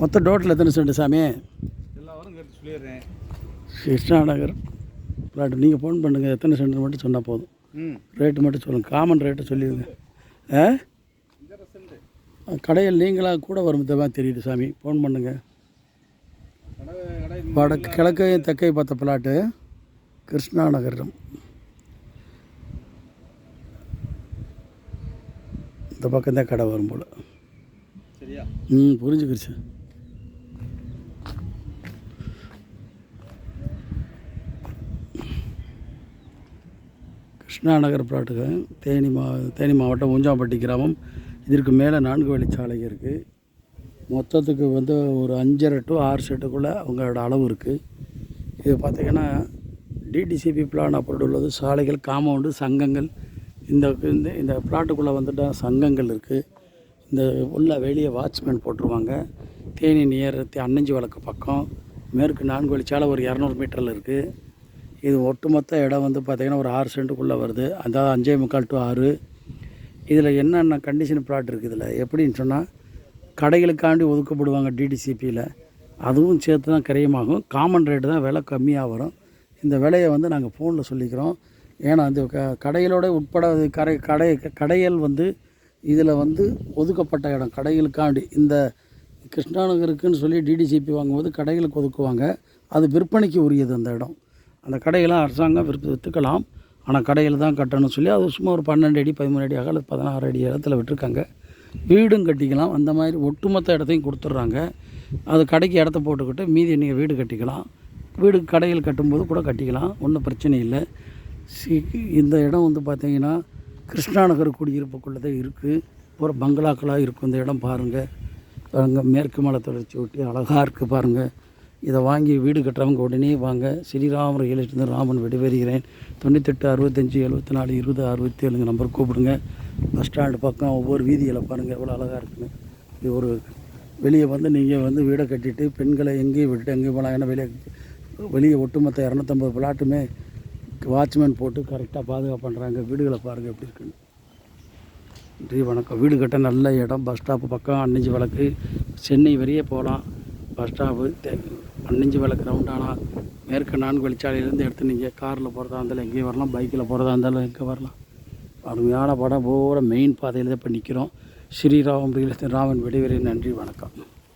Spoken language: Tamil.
மொத்தம் டோட்டல் எத்தனை சென்ட் சாமி? சொல்லிடுறேன். கிருஷ்ணா நகர் பிளாட் நீங்கள் ஃபோன் பண்ணுங்கள் எத்தனை சென்ட் மட்டும் சொன்னால் போதும். ரேட்டு மட்டும் சொல்லுங்கள் காமன் ரேட்டு சொல்லிடுங்க. ஆ? கடையில் நீங்களாக கூட வரும் மாதிரி தெரியுது சாமி. ஃபோன் பண்ணுங்கள் வடக்கு கிழக்கு தெற்கை பார்த்த பிளாட்டு கிருஷ்ணா நகரம் இந்த பக்கம் தான் கடை வரும் போல். சரியா? ம் புரிஞ்சுக்கிருச்சு. கிருஷ்ணா நகர் தேனி மா தேனி மாவட்டம் ஊஞ்சாம்பட்டி கிராமம். இதற்கு மேலே நான்கு வழிச்சாலை இருக்குது மொத்தத்துக்கு வந்து ஒரு அஞ்சரை டு ஆறு செட்டுக்குள்ளே அவங்களோட அளவு இருக்குது இது பார்த்திங்கன்னா டிடிசிபி பிளான் அப்ரூவ்ட் உள்ளது. சாலைகள் காம்பவுண்டு சங்கங்கள். இந்த இந்த இந்த பிளாட்டுக்குள்ளே வந்துட்டால் சங்கங்கள் இருக்குது இந்த உள்ள வெளியே வாட்ச்மேன் போட்டுருவாங்க. தேனி நியர் அன்னஞ்சி வழக்கு பக்கம். மேற்கு நான்கு வழிச்சாலை ஒரு இரநூறு மீட்டரில் இருக்குது இது ஒட்டுமொத்த இடம் வந்து பார்த்திங்கன்னா ஒரு ஆறு சென்ட்டுக்குள்ளே வருது. அதாவது அஞ்சே முக்கால் டு ஆறு. இதில் என்னென்ன கண்டிஷன் ப்ளாட் இருக்குது இதில்? எப்படின்னு சொன்னால் கடைகளுக்காண்டி ஒதுக்கப்படுவாங்க டிடிசிபியில் அதுவும் சேர்த்து தான் கிரையமாகும். காமன் ரேட்டு தான் விலை கம்மியாக வரும். இந்த விலையை வந்து நாங்கள் ஃபோனில் சொல்லிக்கிறோம். ஏன்னா அந்த க கடைகளோட உட்பட கரை கடை கடை கடைகள் வந்து இதில் வந்து ஒதுக்கப்பட்ட இடம். கடைகளுக்காண்டி. இந்த கிருஷ்ணாநகருக்குன்னு சொல்லி டிடிசிபி வாங்கும்போது கடைகளுக்கு ஒதுக்குவாங்க. அது விற்பனைக்கு உரியது அந்த இடம். அந்த கடையெல்லாம் அரசாங்கம் விற்ப விற்றுக்கலாம் ஆனால் கடையில் தான் கட்டணும்னு சொல்லி அது சும்மா ஒரு பன்னெண்டு அடி பதிமூணு அடி அகல பதினாறு அடி இடத்துல விட்டுருக்காங்க. வீடும் கட்டிக்கலாம். அந்த மாதிரி ஒட்டுமொத்த இடத்தையும் கொடுத்துட்றாங்க. அது கடைக்கு இடத்த போட்டுக்கிட்டு மீதி நீங்கள் வீடு கட்டிக்கலாம். வீடு கடையில் கட்டும்போது கூட கட்டிக்கலாம். ஒன்றும் பிரச்சனை இல்லை. சி இந்த இடம் வந்து பார்த்திங்கன்னா கிருஷ்ணா நகர் குடியிருப்புக்குள்ளே தான் இருக்குது ஒரு பங்களாக்களாக இருக்கும் இந்த இடம் பாருங்கள் பாருங்கள் மேற்கு மலை தொடர்ச்சி ஒட்டி அழகாக இருக்குது பாருங்கள் இதை வாங்கி வீடு கட்டுறவங்க உடனே வாங்க. ஸ்ரீராமர் ரியல் ராமன் விடைபெறுகிறேன். தொண்ணூத்தெட்டு அறுபத்தஞ்சி எழுபத்தி நாலு இருபது அறுபத்தி ஏழுங்க நம்பர் கூப்பிடுங்க. பஸ் ஸ்டாண்டு பக்கம் ஒவ்வொரு வீதியில் பாருங்கள் எவ்வளோ அழகாக இருக்குன்னு. இது ஒரு வெளியே வந்து நீங்கள் வந்து வீடை கட்டிட்டு பெண்களை எங்கேயும் விட்டுட்டு எங்கேயும் போகலாம். ஏன்னா வெளியே வெளியே ஒட்டுமொத்த இரநூத்தம்பது பிளாட்டுமே வாட்ச்மேன் போட்டு கரெக்டாக பாதுகாப்பு பண்ணுறாங்க வீடுகளை பாருங்கள் எப்படி இருக்குன்னு. நன்றி வணக்கம். வீடு கட்ட நல்ல இடம். பஸ் ஸ்டாப்பு பக்கம் அன்னஞ்சு வழக்கு. சென்னை வரையே போகலாம். பஸ் ஸ்டாப்பு தே- பன்னெஞ்சு விளக்கு ஆனால் மேற்கு நான்கு வழிச்சாலையிலேருந்து எடுத்து நீங்கள் காரில் போகிறதா இருந்தாலும் எங்கேயும் வரலாம் பைக்கில் போகிறதா இருந்தாலும் எங்கே வரலாம். அருமையான படம் பூரா மெயின் பாதையில் தான் இப்போ நிற்கிறோம் ஸ்ரீராம் ராமன் விடைவெறி நன்றி வணக்கம்.